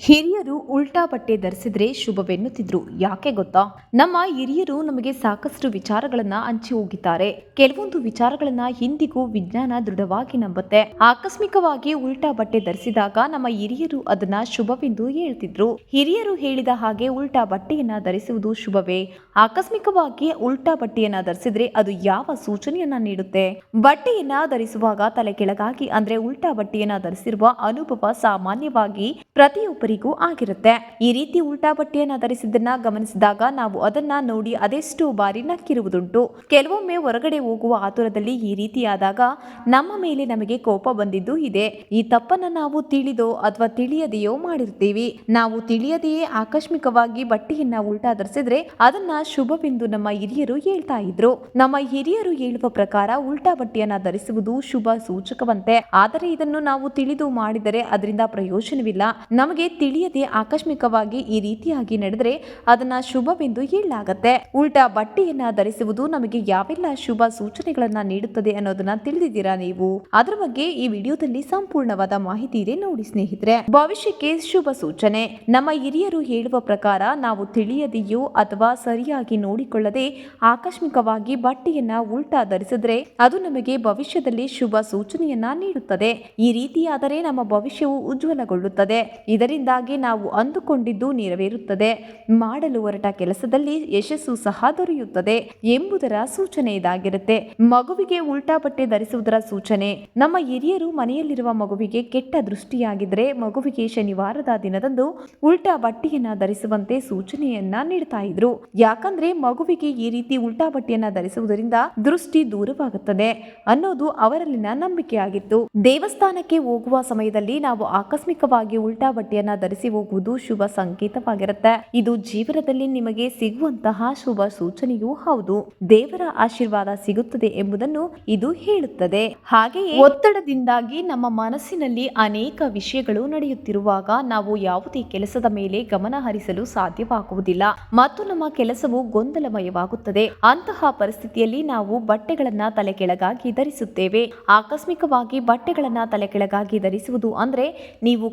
ಹಿರಿಯರು ಉಲ್ಟಾ ಬಟ್ಟೆ ಧರಿಸಿದ್ರೆ ಶುಭವೆನ್ನುತ್ತಿದ್ರು. ಯಾಕೆ ಗೊತ್ತಾ? ನಮ್ಮ ಹಿರಿಯರು ನಮಗೆ ಸಾಕಷ್ಟು ವಿಚಾರಗಳನ್ನ ಹಂಚಿ ಹೋಗಿದ್ದಾರೆ. ಕೆಲವೊಂದು ವಿಚಾರಗಳನ್ನ ಹಿಂದಿಗೂ ವಿಜ್ಞಾನ ದೃಢವಾಗಿ ನಂಬುತ್ತೆ. ಆಕಸ್ಮಿಕವಾಗಿ ಉಲ್ಟಾ ಬಟ್ಟೆ ಧರಿಸಿದಾಗ ನಮ್ಮ ಹಿರಿಯರು ಅದನ್ನ ಶುಭವೆಂದು ಹೇಳ್ತಿದ್ರು. ಹಿರಿಯರು ಹೇಳಿದ ಹಾಗೆ ಉಲ್ಟಾ ಬಟ್ಟೆಯನ್ನ ಧರಿಸುವುದು ಶುಭವೇ? ಆಕಸ್ಮಿಕವಾಗಿ ಉಲ್ಟಾ ಬಟ್ಟೆಯನ್ನ ಧರಿಸಿದ್ರೆ ಅದು ಯಾವ ಸೂಚನೆಯನ್ನ ನೀಡುತ್ತೆ? ಬಟ್ಟೆಯನ್ನ ಧರಿಸುವಾಗ ತಲೆ ಕೆಳಗಾಗಿ ಅಂದ್ರೆ ಉಲ್ಟಾ ಬಟ್ಟೆಯನ್ನ ಧರಿಸಿರುವ ಅನುಭವ ಸಾಮಾನ್ಯವಾಗಿ ಪ್ರತಿಯೊಬ್ಬರಿಗೂ ಆಗಿರುತ್ತೆ. ಈ ರೀತಿ ಉಲ್ಟಾ ಬಟ್ಟೆಯನ್ನು ಧರಿಸಿದ್ದನ್ನ ಗಮನಿಸಿದಾಗ ನಾವು ಅದನ್ನ ನೋಡಿ ಅದೆಷ್ಟು ಬಾರಿ ನಕ್ಕಿರುವುದುಂಟು. ಕೆಲವೊಮ್ಮೆ ಹೊರಗಡೆ ಹೋಗುವ ಆತುರದಲ್ಲಿ ಈ ರೀತಿಯಾದಾಗ ನಮ್ಮ ಮೇಲೆ ನಮಗೆ ಕೋಪ ಬಂದಿದ್ದು ಇದೆ. ಈ ತಪ್ಪನ್ನ ನಾವು ತಿಳಿದೋ ಅಥವಾ ತಿಳಿಯದೆಯೋ ಮಾಡಿರ್ತೀವಿ. ನಾವು ತಿಳಿಯದೆಯೇ ಆಕಸ್ಮಿಕವಾಗಿ ಬಟ್ಟೆಯನ್ನ ಉಲ್ಟಾ ಧರಿಸಿದ್ರೆ ಅದನ್ನ ಶುಭವೆಂದು ನಮ್ಮ ಹಿರಿಯರು ಹೇಳ್ತಾ ಇದ್ರು. ನಮ್ಮ ಹಿರಿಯರು ಹೇಳುವ ಪ್ರಕಾರ ಉಲ್ಟಾ ಬಟ್ಟೆಯನ್ನ ಧರಿಸುವುದು ಶುಭ ಸೂಚಕವಂತೆ. ಆದರೆ ಇದನ್ನು ನಾವು ತಿಳಿದು ಮಾಡಿದರೆ ಅದರಿಂದ ಪ್ರಯೋಜನವಿಲ್ಲ. ನಮಗೆ ತಿಳಿಯದೆ ಆಕಸ್ಮಿಕವಾಗಿ ಈ ರೀತಿಯಾಗಿ ನಡೆದರೆ ಅದನ್ನ ಶುಭವೆಂದು ಹೇಳಲಾಗತ್ತೆ. ಉಲ್ಟಾ ಬಟ್ಟೆಯನ್ನ ಧರಿಸುವುದು ನಮಗೆ ಯಾವೆಲ್ಲ ಶುಭ ಸೂಚನೆಗಳನ್ನ ನೀಡುತ್ತದೆ ಅನ್ನೋದನ್ನ ತಿಳಿದಿದ್ದೀರಾ ನೀವು? ಅದರ ಬಗ್ಗೆ ಈ ವಿಡಿಯೋದಲ್ಲಿ ಸಂಪೂರ್ಣವಾದ ಮಾಹಿತಿ ಇದೆ ನೋಡಿ ಸ್ನೇಹಿತರೆ. ಭವಿಷ್ಯಕ್ಕೆ ಶುಭ ಸೂಚನೆ. ನಮ್ಮ ಹಿರಿಯರು ಹೇಳುವ ಪ್ರಕಾರ ನಾವು ತಿಳಿಯದೆಯೋ ಅಥವಾ ಸರಿಯಾಗಿ ನೋಡಿಕೊಳ್ಳದೆ ಆಕಸ್ಮಿಕವಾಗಿ ಬಟ್ಟೆಯನ್ನ ಉಲ್ಟಾ ಧರಿಸಿದ್ರೆ ಅದು ನಮಗೆ ಭವಿಷ್ಯದಲ್ಲಿ ಶುಭ ಸೂಚನೆಯನ್ನ ನೀಡುತ್ತದೆ. ಈ ರೀತಿಯಾದರೆ ನಮ್ಮ ಭವಿಷ್ಯವು ಉಜ್ವಲಗೊಳ್ಳುತ್ತದೆ. ಇದರಿಂದಾಗಿ ನಾವು ಅಂದುಕೊಂಡಿದ್ದು ನೆರವೇರುತ್ತದೆ. ಮಾಡಲು ಹೊರಟ ಕೆಲಸದಲ್ಲಿ ಯಶಸ್ಸು ಸಹ ದೊರೆಯುತ್ತದೆ ಎಂಬುದರ ಸೂಚನೆ ಇದಾಗಿರುತ್ತೆ. ಮಗುವಿಗೆ ಉಲ್ಟಾ ಬಟ್ಟೆ ಧರಿಸುವುದರ ಸೂಚನೆ. ನಮ್ಮ ಹಿರಿಯರು ಮನೆಯಲ್ಲಿರುವ ಮಗುವಿಗೆ ಕೆಟ್ಟ ದೃಷ್ಟಿಯಾಗಿದ್ರೆ ಮಗುವಿಗೆ ಶನಿವಾರದ ದಿನದಂದು ಉಲ್ಟಾ ಬಟ್ಟೆಯನ್ನ ಧರಿಸುವಂತೆ ಸೂಚನೆಯನ್ನ ನೀಡ್ತಾ ಇದ್ರು. ಯಾಕಂದ್ರೆ ಮಗುವಿಗೆ ಈ ರೀತಿ ಉಲ್ಟಾ ಬಟ್ಟೆಯನ್ನ ಧರಿಸುವುದರಿಂದ ದೃಷ್ಟಿ ದೂರವಾಗುತ್ತದೆ ಅನ್ನೋದು ಅವರಲ್ಲಿನ ನಂಬಿಕೆಯಾಗಿತ್ತು. ದೇವಸ್ಥಾನಕ್ಕೆ ಹೋಗುವ ಸಮಯದಲ್ಲಿ ನಾವು ಆಕಸ್ಮಿಕವಾಗಿ ಉಲ್ಟಾ ಬಟ್ಟೆಯನ್ನ ಧರಿಸಿ ಹೋಗುವುದು ಶುಭ ಸಂಕೇತವಾಗಿರುತ್ತೆ. ಇದು ಜೀವನದಲ್ಲಿ ನಿಮಗೆ ಸಿಗುವಂತಹ ಶುಭ ಸೂಚನೆಯೂ ಹೌದು. ದೇವರ ಆಶೀರ್ವಾದ ಸಿಗುತ್ತದೆ ಎಂಬುದನ್ನು ಇದು ಹೇಳುತ್ತದೆ. ಹಾಗೆಯೇ ಒತ್ತಡದಿಂದಾಗಿ ನಮ್ಮ ಮನಸ್ಸಿನಲ್ಲಿ ಅನೇಕ ವಿಷಯಗಳು ನಡೆಯುತ್ತಿರುವಾಗ ನಾವು ಯಾವುದೇ ಕೆಲಸದ ಮೇಲೆ ಗಮನ ಹರಿಸಲು ಸಾಧ್ಯವಾಗುವುದಿಲ್ಲ. ಮತ್ತು ನಮ್ಮ ಕೆಲಸವು ಗೊಂದಲಮಯವಾಗುತ್ತದೆ. ಅಂತಹ ಪರಿಸ್ಥಿತಿಯಲ್ಲಿ ನಾವು ಬಟ್ಟೆಗಳನ್ನ ತಲೆ ಕೆಳಗಾಗಿ ಧರಿಸುತ್ತೇವೆ. ಆಕಸ್ಮಿಕವಾಗಿ ಬಟ್ಟೆಗಳನ್ನ ತಲೆ ಕೆಳಗಾಗಿ ಧರಿಸುವುದು ಅಂದ್ರೆ ನೀವು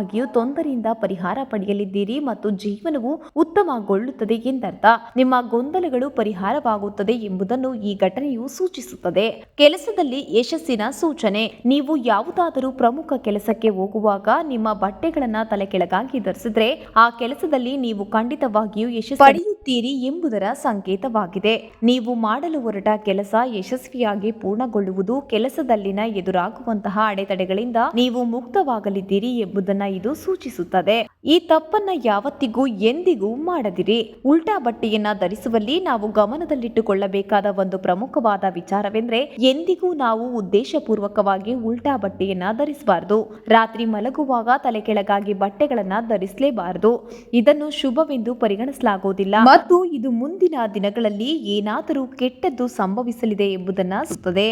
ಖಂಡಿತವಾಗಿಯೂ ತೊಂದರೆಯಿಂದ ಪರಿಹಾರ ಪಡೆಯಲಿದ್ದೀರಿ ಮತ್ತು ಜೀವನವು ಉತ್ತಮಗೊಳ್ಳುತ್ತದೆ ಎಂದರ್ಥ. ನಿಮ್ಮ ಗೊಂದಲಗಳು ಪರಿಹಾರವಾಗುತ್ತದೆ ಎಂಬುದನ್ನು ಈ ಘಟನೆಯು ಸೂಚಿಸುತ್ತದೆ. ಕೆಲಸದಲ್ಲಿ ಯಶಸ್ಸಿನ ಸೂಚನೆ. ನೀವು ಯಾವುದಾದರೂ ಪ್ರಮುಖ ಕೆಲಸಕ್ಕೆ ಹೋಗುವಾಗ ನಿಮ್ಮ ಬಟ್ಟೆಗಳನ್ನ ತಲೆ ಕೆಳಗಾಗಿ ಧರಿಸಿದ್ರೆ ಆ ಕೆಲಸದಲ್ಲಿ ನೀವು ಖಂಡಿತವಾಗಿಯೂ ಯಶಸ್ಸು ಎಂಬುದರ ಸಂಕೇತವಾಗಿದೆ. ನೀವು ಮಾಡಲು ಹೊರಟ ಕೆಲಸ ಯಶಸ್ವಿಯಾಗಿ ಪೂರ್ಣಗೊಳ್ಳುವುದು ಕೆಲಸದಲ್ಲಿನ ಎದುರಾಗುವಂತಹ ಅಡೆತಡೆಗಳಿಂದ ನೀವು ಮುಕ್ತವಾಗಲಿದ್ದೀರಿ ಎಂಬುದನ್ನ ಇದು ಸೂಚಿಸುತ್ತದೆ. ಈ ತಪ್ಪನ್ನ ಯಾವತ್ತಿಗೂ ಎಂದಿಗೂ ಮಾಡದಿರಿ. ಉಲ್ಟಾ ಬಟ್ಟೆಯನ್ನ ಧರಿಸುವಲ್ಲಿ ನಾವು ಗಮನದಲ್ಲಿಟ್ಟುಕೊಳ್ಳಬೇಕಾದ ಒಂದು ಪ್ರಮುಖವಾದ ವಿಚಾರವೆಂದ್ರೆ, ಎಂದಿಗೂ ನಾವು ಉದ್ದೇಶಪೂರ್ವಕವಾಗಿ ಉಲ್ಟಾ ಬಟ್ಟೆಯನ್ನ ಧರಿಸಬಾರದು. ರಾತ್ರಿ ಮಲಗುವಾಗ ತಲೆ ಕೆಳಗಾಗಿ ಬಟ್ಟೆಗಳನ್ನ ಧರಿಸಲೇಬಾರದು. ಇದನ್ನು ಶುಭವೆಂದು ಪರಿಗಣಿಸಲಾಗುವುದಿಲ್ಲ. ಮತ್ತು ಇದು ಮುಂದಿನ ದಿನಗಳಲ್ಲಿ ಏನಾದರೂ ಕೆಟ್ಟದ್ದು ಸಂಭವಿಸಲಿದೆ ಎಂಬುದನ್ನು ಸೂಚಿಸುತ್ತದೆ